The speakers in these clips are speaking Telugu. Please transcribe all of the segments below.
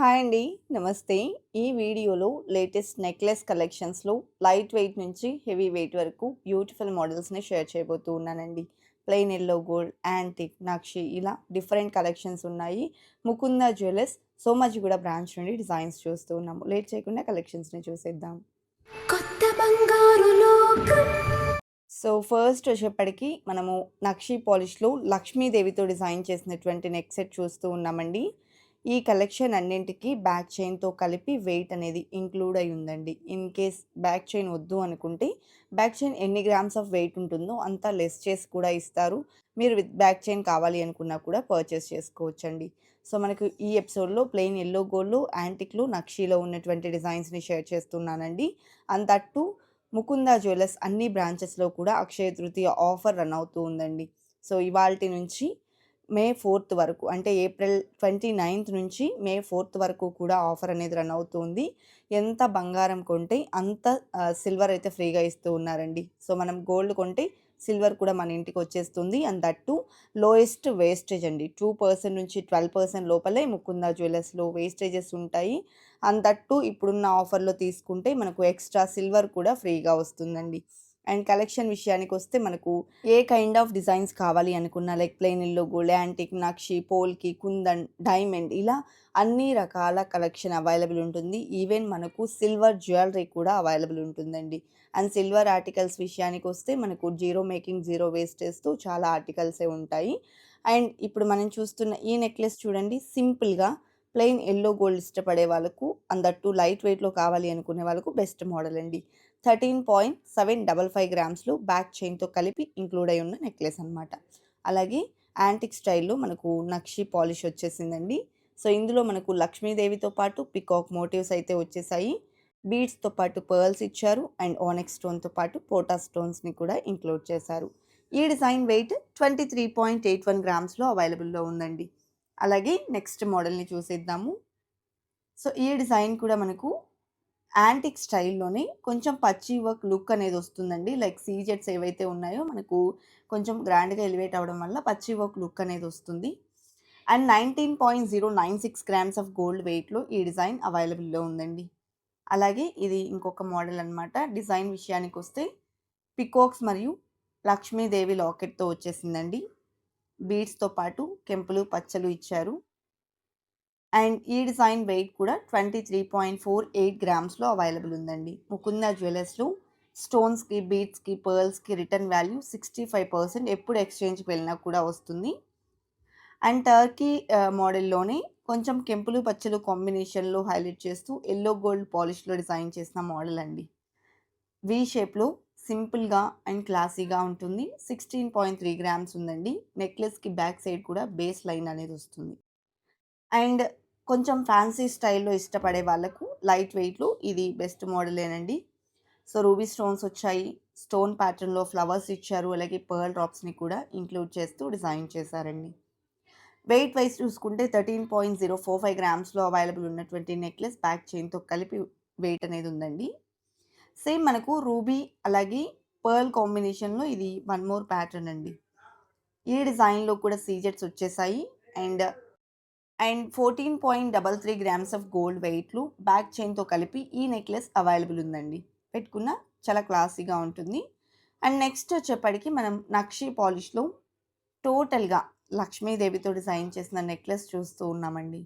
హాయ్ అండి. నమస్తే. ఈ వీడియోలో లేటెస్ట్ నెక్లెస్ కలెక్షన్స్‌లో లైట్ వెయిట్ నుంచి హెవీ వెయిట్ వరకు బ్యూటిఫుల్ మోడల్స్‌ని షేర్ చేయబోతూ ఉన్నానండి. ప్లెయిన్ యెల్లో గోల్డ్, యాంటిక్, నక్షి ఇలా డిఫరెంట్ కలెక్షన్స్ ఉన్నాయి. ముకుంద జ్యువెలర్స్ సోమాజిగూడ బ్రాంచ్ నుండి డిజైన్స్ చూస్తూ ఉన్నాము. లేట్ చేయకుండా కలెక్షన్స్‌ని చూసేద్దాం. కొత్త బంగారు సో, ఫస్ట్ వచ్చేప్పటికి మనము నక్షి పాలిష్‌లో లక్ష్మీదేవితో డిజైన్ చేసినటువంటి నెక్ సెట్ చూస్తూ ఉన్నామండి. ఈ కలెక్షన్ అన్నింటికి బ్యాక్ చైన్‌తో కలిపి వెయిట్ అనేది ఇంక్లూడ్ అయి ఉందండి. ఇన్ కేస్ బ్యాక్ చైన్ వద్దు అనుకుంటే బ్యాక్ చైన్ ఎన్ని గ్రామ్స్ ఆఫ్ వెయిట్ ఉంటుందో అంతా లెస్ చేసి కూడా ఇస్తారు. మీరు విత్ బ్యాక్ చైన్ కావాలి అనుకున్నా కూడా పర్చేస్ చేసుకోవచ్చండి. సో, మనకు ఈ ఎపిసోడ్‌లో ప్లెయిన్ ఎల్లో గోల్డ్‌లో, యాంటిక్‌లో, నక్షీలో ఉన్నటువంటి డిజైన్స్‌ని షేర్ చేస్తున్నానండి. అంతట్టు ముకుందా టూ ముకుంద జ్యువెలర్స్ అన్ని బ్రాంచెస్‌లో కూడా అక్షయ తృతీయ ఆఫర్ రన్ అవుతూ ఉందండి. సో, ఇవాళ నుంచి మే ఫోర్త్ వరకు అంటే ఏప్రిల్ 29థ్ నుంచి మే ఫోర్త్ వరకు కూడా ఆఫర్ అనేది రన్ అవుతుంది ఎంత బంగారం కొంటే అంత సిల్వర్ అయితే ఫ్రీగా ఇస్తూ ఉన్నారండి. సో, మనం గోల్డ్ కొంటే సిల్వర్ కూడా మన ఇంటికి వచ్చేస్తుంది. అండ్ దట్ లోయెస్ట్ వేస్టేజ్ అండి. టూ పర్సెంట్ నుంచి 12% లోపలే ముకుంద జ్యువెలర్స్‌లో వేస్టేజెస్ ఉంటాయి. అండ్ దట్ ఇప్పుడున్న ఆఫర్‌లో తీసుకుంటే మనకు ఎక్స్‌ట్రా సిల్వర్ కూడా ఫ్రీగా వస్తుందండి. అండ్ కలెక్షన్ విషయానికి వస్తే మనకు ఏ కైండ్ ఆఫ్ డిజైన్స్ కావాలి అనుకున్నా like plain yellow gold, antique, నక్షి, పోల్కి, కుందన్, డైమండ్ ఇలా అన్ని రకాల కలెక్షన్ అవైలబుల్ ఉంటుంది. ఈవెన్ మనకు సిల్వర్ జ్యువెలరీ కూడా అవైలబుల్ ఉంటుందండి. అండ్ సిల్వర్ ఆర్టికల్స్ విషయానికి వస్తే మనకు జీరో మేకింగ్, జీరో వేస్టేజ్‌తో చాలా ఆర్టికల్సే ఉంటాయి. అండ్ ఇప్పుడు మనం చూస్తున్న ఈ నెక్లెస్ చూడండి సింపుల్‌గా ప్లెయిన్ ఎల్లో గోల్డ్ ఇష్టపడే వాళ్ళకు అందట్టు లైట్ వెయిట్‌లో కావాలి అనుకునే వాళ్ళకు బెస్ట్ మోడల్ అండి. 13.755 గ్రామ్స్‌లో బ్యాక్ చైన్‌తో కలిపి ఇంక్లూడ్ అయి ఉన్న నెక్లెస్ అనమాట అలాగే యాంటిక్ స్టైల్‌లో మనకు నక్షి పాలిష్ వచ్చేసిందండి. సో, ఇందులో మనకు లక్ష్మీదేవితో పాటు పికాక్ మోటివ్స్ అయితే వచ్చేసాయి. బీడ్స్‌తో పాటు పర్ల్స్ ఇచ్చారు. అండ్ ఓనెక్స్ స్టోన్‌తో పాటు పోటా స్టోన్స్‌ని కూడా ఇంక్లూడ్ చేశారు. ఈ డిజైన్ వెయిట్ 23.81 గ్రామ్స్‌లో అవైలబుల్‌లో ఉందండి. అలాగే నెక్స్ట్ మోడల్‌ని చూసేద్దాము. సో, ఈ డిజైన్ కూడా మనకు యాంటిక్ స్టైల్‌లోనే కొంచెం పచ్చి వర్క్ లుక్ అనేది వస్తుందండి. లైక్ సీజెట్స్ ఏవైతే ఉన్నాయో మనకు కొంచెం గ్రాండ్‌గా ఎలివేట్ అవ్వడం వల్ల పచ్చి వర్క్ లుక్ అనేది వస్తుంది. అండ్ 19.096 గ్రామ్స్ ఆఫ్ గోల్డ్ వెయిట్‌లో ఈ డిజైన్ అవైలబుల్‌లో ఉందండి. అలాగే ఇది ఇంకొక మోడల్ అన్నమాట. డిజైన్ విషయానికి వస్తే పికోక్స్ మరియు లక్ష్మీదేవి లాకెట్‌తో వచ్చేసిందండి. బీడ్స్‌తో పాటు కెంపులు, పచ్చలు ఇచ్చారు. అండ్ ఈ డిజైన్ వెయిట్ కూడా 23.48 గ్రామ్స్‌లో అవైలబుల్ ఉందండి. ముకుంద జ్యువెలర్స్‌లో స్టోన్స్‌కి, బీడ్స్‌కి, పర్ల్స్‌కి రిటర్న్ వాల్యూ 65% ఎప్పుడు ఎక్స్‌చేంజ్‌కి వెళ్ళినా కూడా వస్తుంది. అండ్ టర్కీ మోడల్‌లోనే కొంచెం కెంపులు, పచ్చలు కాంబినేషన్‌లో హైలైట్ చేస్తూ ఎల్లో గోల్డ్ పాలిష్‌లో డిజైన్ చేసిన మోడల్ అండి. వి షేప్‌లో సింపుల్‌గా అండ్ క్లాసీగా ఉంటుంది. 16.3 గ్రామ్స్ ఉందండి. నెక్లెస్‌కి బ్యాక్ సైడ్ కూడా బేస్ లైన్ అనేది వస్తుంది. అండ్ కొంచెం ఫ్యాన్సీ స్టైల్‌లో ఇష్టపడే వాళ్ళకు లైట్ వెయిట్‌లో ఇది బెస్ట్ మోడలేనండి. సో, రూబీ స్టోన్స్ వచ్చాయి. స్టోన్ ప్యాటర్న్‌లో ఫ్లవర్స్ ఇచ్చారు. అలాగే పర్ల్ డ్రాప్స్‌ని కూడా ఇంక్లూడ్ చేస్తూ డిజైన్ చేశారండి. వెయిట్ వైస్ చూసుకుంటే 13.045 గ్రామ్స్‌లో అవైలబుల్ ఉన్నటువంటి నెక్లెస్ బ్యాక్ చైన్‌తో కలిపి వెయిట్ అనేది ఉందండి. సేమ్ మనకు రూబీ అలాగే పర్ల్ కాంబినేషన్‌లో ఇది వన్ మోర్ ప్యాటర్న్ అండి. ఈ డిజైన్‌లో కూడా సీజెట్స్ వచ్చేసాయి. And and 14.33 grams of gold వెయిట్లు back చైన్‌తో కలిపి ఈ నెక్లెస్ అవైలబుల్ ఉందండి. పెట్టుకున్న చాలా క్లాసీగా ఉంటుంది. అండ్ నెక్స్ట్ వచ్చేప్పటికి మనం నక్షి పాలిష్‌లో టోటల్‌గా లక్ష్మీదేవితో డిజైన్ చేసిన నెక్లెస్ చూస్తూ ఉన్నామండి.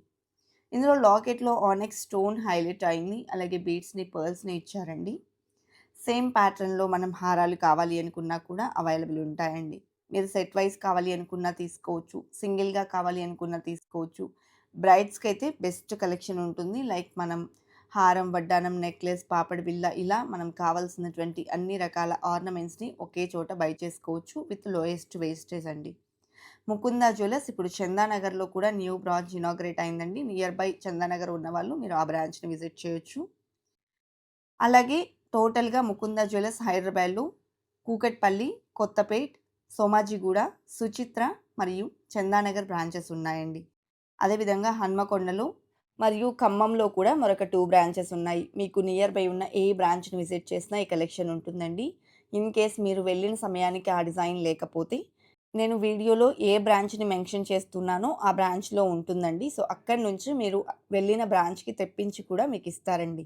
ఇందులో లాకెట్‌లో ఆనెక్స్ స్టోన్ హైలైట్ అయింది. అలాగే బీడ్స్‌ని, పర్ల్స్‌ని ఇచ్చారండి. సేమ్ ప్యాటర్న్‌లో మనం హారాలు కావాలి అనుకున్నా కూడా అవైలబుల్ ఉంటాయండి. మీరు సెట్ వైజ్ కావాలి అనుకున్నా తీసుకోవచ్చు. సింగిల్‌గా కావాలి అనుకున్నా తీసుకోవచ్చు. బ్రైడ్స్‌కైతే బెస్ట్ కలెక్షన్ ఉంటుంది. లైక్ మనం హారం, వడ్డానం, నెక్లెస్, పాపడి బిళ్ళ ఇలా మనం కావాల్సినటువంటి అన్ని రకాల ఆర్నమెంట్స్‌ని ఒకే చోట బై చేసుకోవచ్చు. విత్ లోయెస్ట్ వేస్టేజ్ అండి. ముకుంద జ్యువెలర్స్ ఇప్పుడు చందానగర్‌లో కూడా న్యూ బ్రాంచ్ ఇనాగ్రేట్ అయిందండి. నియర్ బై చందానగర్ ఉన్నవాళ్ళు మీరు ఆ బ్రాంచ్‌ని విజిట్ చేయొచ్చు. అలాగే టోటల్‌గా ముకుంద జ్యువెలర్స్ హైదరాబాద్‌లో కూకట్పల్లి, కొత్తపేట్, సోమాజిగూడ, సుచిత్ర మరియు చందానగర్ బ్రాంచెస్ ఉన్నాయండి. అదేవిధంగా హన్మకొండలో మరియు ఖమ్మంలో కూడా మరొక టూ బ్రాంచెస్ ఉన్నాయి. మీకు నియర్ బై ఉన్న ఏ బ్రాంచ్‌ని విజిట్ చేసినా ఈ కలెక్షన్ ఉంటుందండి. ఇన్ కేస్ మీరు వెళ్ళిన సమయానికి ఆ డిజైన్ లేకపోతే నేను వీడియోలో ఏ బ్రాంచ్‌ని మెన్షన్ చేస్తున్నానో ఆ బ్రాంచ్‌లో ఉంటుందండి. సో, అక్కడి నుంచి మీరు వెళ్ళిన బ్రాంచ్‌కి తెప్పించి కూడా మీకు ఇస్తారండి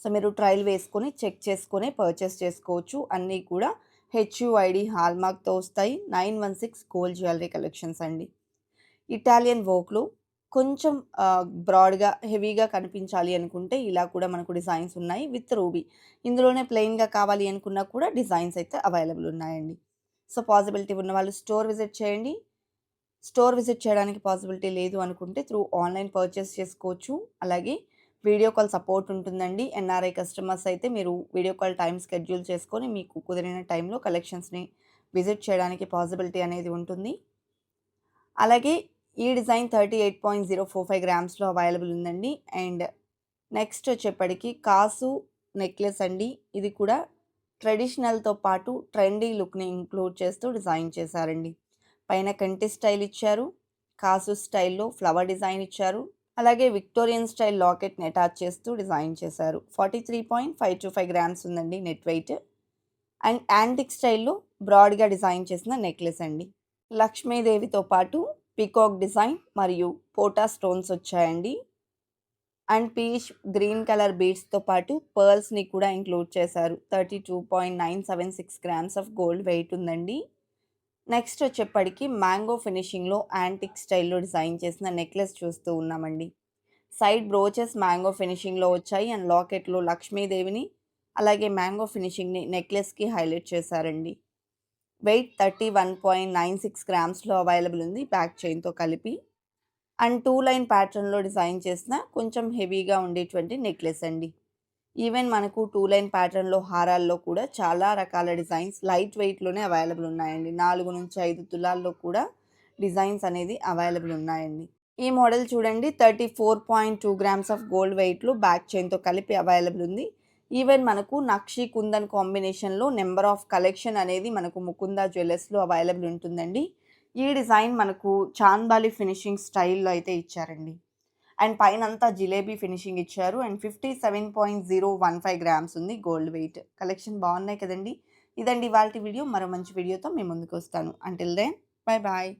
సో, మీరు ట్రయల్ వేసుకొని, చెక్ చేసుకొని పర్చేస్ చేసుకోవచ్చు. అన్నీ కూడా హెచ్‌యూఐడీ హాల్‌మార్క్‌తో వస్తాయి. 916 గోల్డ్ జ్యువెలరీ కలెక్షన్స్ అండి. ఇటాలియన్ వోక్‌లో కొంచెం బ్రాడ్‌గా, హెవీగా కనిపించాలి అనుకుంటే ఇలా కూడా మనకు డిజైన్స్ ఉన్నాయి విత్ రూబీ. ఇందులోనే ప్లెయిన్‌గా కావాలి అనుకున్నా కూడా డిజైన్స్ అయితే అవైలబుల్ ఉన్నాయండి. సో, పాసిబిలిటీ ఉన్న వాళ్ళు స్టోర్ విజిట్ చేయండి. స్టోర్ విజిట్ చేయడానికి పాసిబిలిటీ లేదు అనుకుంటే త్రూ ఆన్‌లైన్ పర్చేస్ చేసుకోవచ్చు. అలాగే వీడియో కాల్ సపోర్ట్ ఉంటుందండి. ఎన్ఆర్ఐ కస్టమర్స్ అయితే మీరు వీడియో కాల్ టైం షెడ్యూల్ చేసుకొని మీకు కుదిరిన టైంలో కలెక్షన్స్‌ని విజిట్ చేయడానికి పాసిబిలిటీ అనేది ఉంటుంది. అలాగే ఈ డిజైన్ 38.045 గ్రామ్స్‌లో అవైలబుల్ ఉందండి. అండ్ నెక్స్ట్ వచ్చేప్పటికి కాసు నెక్లెస్ అండి. ఇది కూడా ట్రెడిషనల్‌తో పాటు ట్రెండీ లుక్‌ని ఇంక్లూడ్ చేస్తూ డిజైన్ చేశారండి. పైన కంటి స్టైల్ ఇచ్చారు. కాసు స్టైల్‌లో ఫ్లవర్ డిజైన్ ఇచ్చారు. అలాగే విక్టోరియన్ స్టైల్ లాకెట్‌ని అటాచ్ చేస్తూ డిజైన్ చేశారు. 43.525 గ్రామ్స్ ఉందండి నెట్ వెయిట్. అండ్ యాంటిక్ స్టైల్‌లో బ్రాడ్‌గా డిజైన్ చేసిన నెక్లెస్ అండి. లక్ష్మీదేవితో పాటు పీకాక్ డిజైన్ మరియు పోటా స్టోన్స్ వచ్చాయండి. అండ్ పీచ్ గ్రీన్ కలర్ బీడ్స్‌తో పాటు పర్ల్స్‌ని కూడా ఇంక్లూడ్ చేశారు. 32.976 గ్రామ్స్ ఆఫ్ గోల్డ్ వెయిట్ ఉందండి. నెక్స్ట్ వచ్చేప్పటికి మ్యాంగో ఫినిషింగ్‌లో యాంటిక్ స్టైల్‌లో డిజైన్ చేసిన నెక్లెస్ చూస్తూ ఉన్నామండి. సైడ్ బ్రోచెస్ మ్యాంగో ఫినిషింగ్‌లో వచ్చాయి. అండ్ లాకెట్‌లో లక్ష్మీదేవిని అలాగే మ్యాంగో ఫినిషింగ్‌ని నెక్లెస్‌కి హైలైట్ చేశారండి. వెయిట్ 31.96 గ్రామ్స్‌లో అవైలబుల్ ఉంది బ్యాక్ చైన్‌తో కలిపి. అండ్ టూ లైన్ ప్యాటర్న్‌లో డిజైన్ చేసిన కొంచెం హెవీగా ఉండేటువంటి నెక్లెస్ అండి. ఈవెన్ మనకు టూ లైన్ ప్యాటర్న్‌లో హారాల్లో కూడా చాలా రకాల డిజైన్స్ లైట్ వెయిట్‌లోనే అవైలబుల్ ఉన్నాయండి. 4-5 తులాల్లో కూడా డిజైన్స్ అనేది అవైలబుల్ ఉన్నాయండి. ఈ మోడల్ చూడండి 34.2 గ్రామ్స్ ఆఫ్ గోల్డ్ వెయిట్‌లో బ్యాక్ చైన్‌తో కలిపి అవైలబుల్ ఉంది. ఈవెన్ మనకు నక్షి, కుందన్ కాంబినేషన్‌లో నెంబర్ ఆఫ్ కలెక్షన్ అనేది మనకు ముకుందా జ్యువెలర్స్లో అవైలబుల్ ఉంటుందండి. ఈ డిజైన్ మనకు చాన్బాలి ఫినిషింగ్ స్టైల్‌లో అయితే ఇచ్చారండి. అండ్ పైనంతా జిలేబీ ఫినిషింగ్ ఇచ్చారు. అండ్ 57.015 గ్రామ్స్ ఉంది గోల్డ్ వెయిట్. కలెక్షన్ బాగున్నాయి కదండీ! ఇదండి ఇవాళ వీడియో. మరో మంచి వీడియోతో మేము ముందుకు వస్తాను అంటిల్ దెన్ బై బాయ్.